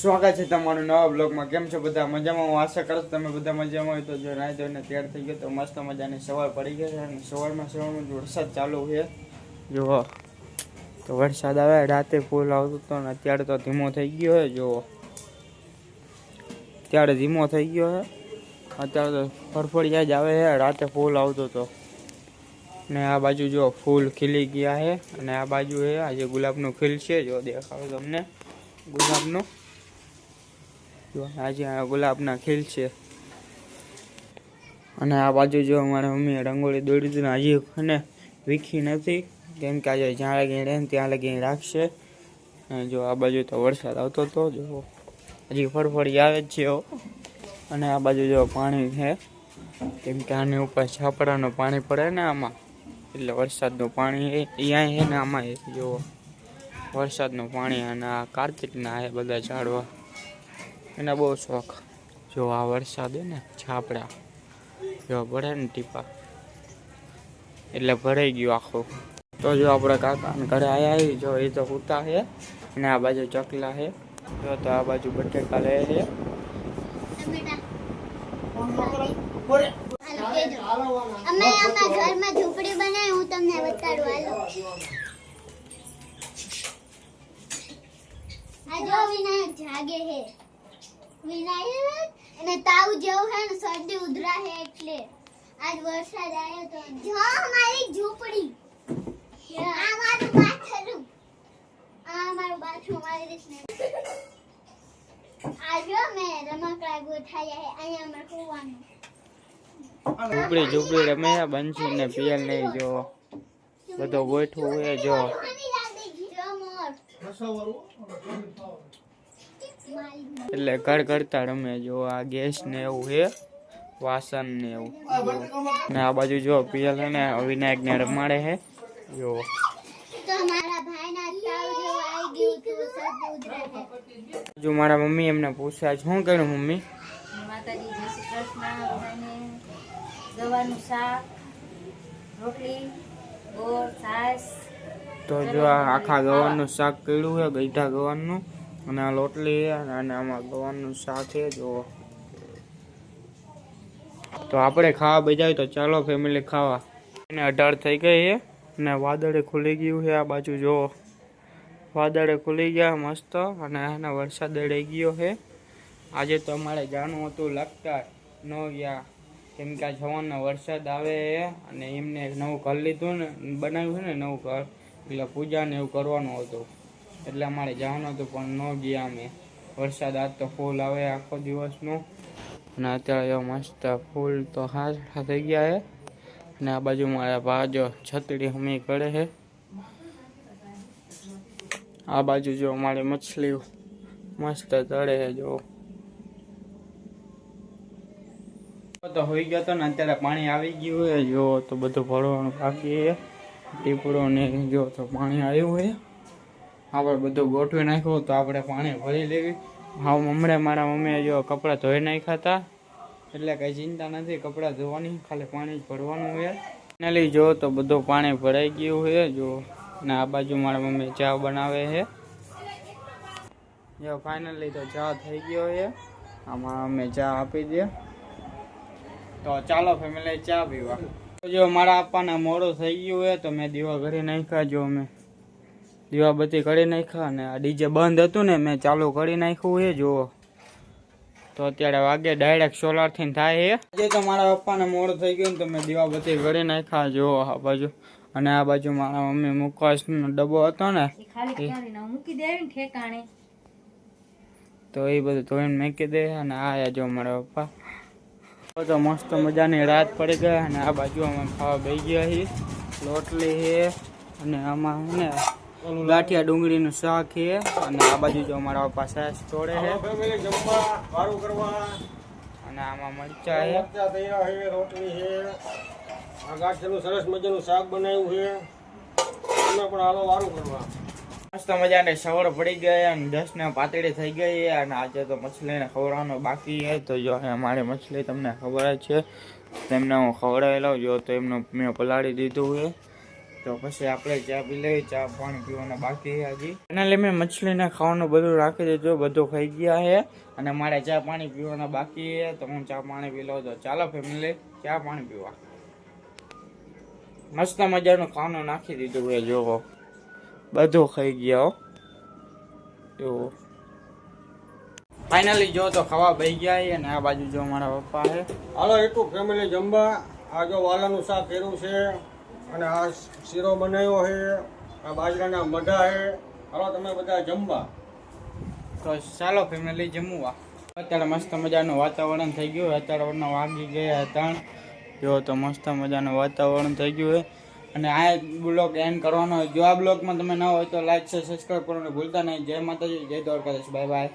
સ્વાગત છે તમારું નવા બ્લોગમાં કેમ છો બધા? મજામાં? હું આશા કરું તમે બધા મજામાં હોય તો જો નાઈ ધોઈને તૈયાર થઈ ગયો તો મસ્ત મજાની સવાર પડી ગઈ છે અને સવારમાં સવારમાં જો વરસાદ ચાલુ છે. જુઓ. તો વરસાદ આવે, રાતે ફૂલ આવતું હતો ને અત્યારે તો ધીમો થઈ ગયો છે, જુઓ. ત્યારે ધીમો થઈ ગયો છે. અત્યારે તો ફરફડિયા જ આવે છે, રાતે ફૂલ આવતો હતો. ને આ બાજુ જો ફૂલ ખીલી ગયા છે અને આ બાજુ છે આજે ગુલાબનું ખીલ છે જો દેખાડો તમને. ગુલાબનું. જો, આજે આ ગુલાબના ખીલ છે. અને આ બાજુ જો અમારા મમ્મીએ રંગોળી દોડી હતી હજી અને વીખી નથી. કેમ કે આજે જ્યાં લગી રહે ત્યાં લગી રાખશે. અને જો આ બાજુ તો વરસાદ આવતો હતો જો, હજી ફરફડી આવે જ છે. અને આ બાજુ જો પાણી છે. કેમ કે આની ઉપર છાપરાનું પાણી પડે ને આમાં. એટલે વરસાદનું પાણી અહીંયા છે ને આમાં જુઓ વરસાદનું પાણી અને આ કાર્તિકના એ બધા ઝાડવા. એના બહુ શોખ. જો આ વરસાદ છે ને છાપડા. જો પડે ને ટીપા. એટલે ભરાઈ ગયું આખું. તો જો આપણે કાકાને ઘરે આવ્યા જો એ તો ઉતા છે અને આ બાજુ ચકલા છે જો તો આ બાજુ બટેકા લે છે અમે અમારા ઘરમાં ઝૂંપડી બનાવી હું તમને બતાડું હાલો. આ જો વિનાયક જાગે હે. વિનાયક અને તાવ જેવું હે ને શરદી ઉધરા હે એટલે આજ વરસાદ આવ્યો તો જો અમારી ઝૂંપડી. આ મારું બાથરૂમ. આ મારું બાથરૂમ આવી રીતને. આ જો મેં રમકડા ગોઠાયા હે. અહીંયા અમારે હોવાનું. ઝૂંપડી ઝૂંપડી રમે બનશી ને પિયલ ને જો બધો ગોઠવું હે જો. એટલે ઘર કરતા રમે જો આ ગેસ ને એવું છે વાસણ ને એવું. ને આ બાજુ જો પિયલ ને વિનાયક ને રમાડે હે. જો. જો મારા મમ્મી એમને પૂછ્યા શું કર્યું મમ્મી? માતાજી જય શ્રી કૃષ્ણ ગવાનું શાક રોટલી ગોળ છાશ. તો જો આખા ગવાનું શાક કર્યું છે ગઈઢા ગવારનું. અને આ લોટલી અને આમાં ગવાનું શાક છે જો તો આપણે ખાવા બજાવી તો ચાલો ફેમિલી ખાવા. અને અઢાર થઈ ગઈ છે અને વાદળે ખુલી ગયું છે આ બાજુ જુઓ. વાદળે ખુલી ગયા મસ્ત અને એને વરસાદ રહી ગયો છે. આજે તો અમારે જાણવું હતું લગતા ન ગયા. કેમ કે આ જવાનો વરસાદ આવે અને એમને નવું ઘર લીધું ને, બનાવ્યું છે ને નવું ઘર. એટલે પૂજાને એવું કરવાનું હતું. એટલે અમારે જવાનું હતું, પણ ન ગયા અમે. વરસાદ આજ તો ફૂલ આવે આખો દિવસનું. અને અત્યારે જો મસ્ત ફૂલ તો હાથ થઈ ગયા છે. અને આ બાજુ મારા ભાજો છતડી હમી કરે છે. આ બાજુ જો અમારી મછલી મસ્ત તળે છે, જો. તો હોઈ ગયો તો ને અત્યારે પાણી આવી ગયું છે જો તો બધું ભરવાનું બાકી છે. ટીપડો ને જો તો પાણી આવ્યું છે આપણે બધું ગોઠવી નાખ્યું તો આપણે પાણી ભરી લેવી. હા હમણાં મારા મમ્મીએ જો કપડાં ધોઈ નાખ્યા હતા. એટલે કંઈ ચિંતા નથી, કપડાં ધોવાની, ખાલી પાણી જ ભરવાનું છે. ફાઇનલી જો તો બધું પાણી ભરાઈ ગયું છે, જો. ને આ બાજુ મારા મમ્મી ચા બનાવે છે. જો ફાઇનલી તો ચા થઈ ગયો છે. આમાં અમે ચા આપી દે. તો ચાલો ફેમિલી ચા પીવા. જો મારા આપવાના મોડું થઈ ગયું હોય તો મેં દીવા ઘરે નાખ્યા, જો મેં દીવા બત્તી કરી નાખ્યા અને આ ડીજે બંધ હતું ને મેં ચાલુ કરી નાખ્યું એ જુઓ. તો અત્યારે વાગે ડાયરેક્ટ સોલારથી થાય છે. આજે તો મારા પપ્પાને મોડ થઈ ગયું ને તો મેં દીવાબત્તી કરી નાખ્યા જુઓ આ બાજુ. અને આ બાજુ મારા મમ્મી મુખવાસનો ડબ્બો હતો ને તો એ બધું ધોઈને મૂકી દે અને આ જો મારા પપ્પા. તો તો મસ્ત મજાની રાત પડી ગઈ અને આ બાજુ અમે ખાવા બેસી ગયા છીએ. લોટલી છે અને આમાં ને ગાંઠિયા ડુંગળીનું શાક છે અને આ બાજુ જો મારા પાસે તોડે છે. અને આમાં મરચા છે. સરસ મજાનું શાક બનાવ્યું છે. પણ હાલો વારું કરવા. મસ્ત મજાને સવાર પડી ગઈ અને દસ ને પાતળી થઈ ગઈ અને આજે તો મછલીને ખવડાવવાનું બાકી છે. તો જો અહીંયા મારી મછલી તમને ખબર જ છે. તેમને હું ખવડાવી જો તો એમનું મેં પલાળી દીધું છે. તો પછી આપણે ચા પી લઈએ, ચા પાણી પીવાના બાકી હજી. એના મેં મછલીને ખાવાનું બધું રાખી દીધું, બધું ખાઈ ગયા છે. અને મારે ચા પાણી પીવાના બાકી છે, તો હું ચા પાણી પી લઉં તો ચાલો ફેમિલી ચા પાણી પીવા. મસ્ત મજાનું ખાવાનું નાખી દીધું છે જોવો બધું ખાઈ ગયા હો. જો ફાઇનલી જો તો ખાવા ભાઈ ગયા છે અને આ બાજુ જો મારા પપ્પા છે. હાલો એટલું ફેમિલી જમવા. આ જો વાલાનું શાક કર્યું છે. અને આ શીરો બનાવ્યો છે, આ બાજરાના મઢા છે. હાલો, તમે બધા જમવા. તો ચાલો ફેમિલી જમવા. અત્યારે મસ્ત મજાનું વાતાવરણ થઈ ગયું અત્યારે વરના વાગી ગયા ત્રણ જો તો મસ્ત મજાનું વાતાવરણ થઈ ગયું છે. અને આ બ્લોગ એન્ડ કરવાનો. જો આ બ્લોગમાં તમે ન હોય તો લાઈક છે સબસ્ક્રાઈબ કરવાનું ભૂલતા નહીં. જય માતાજી, જય દ્વારકાધીશ. Bye bye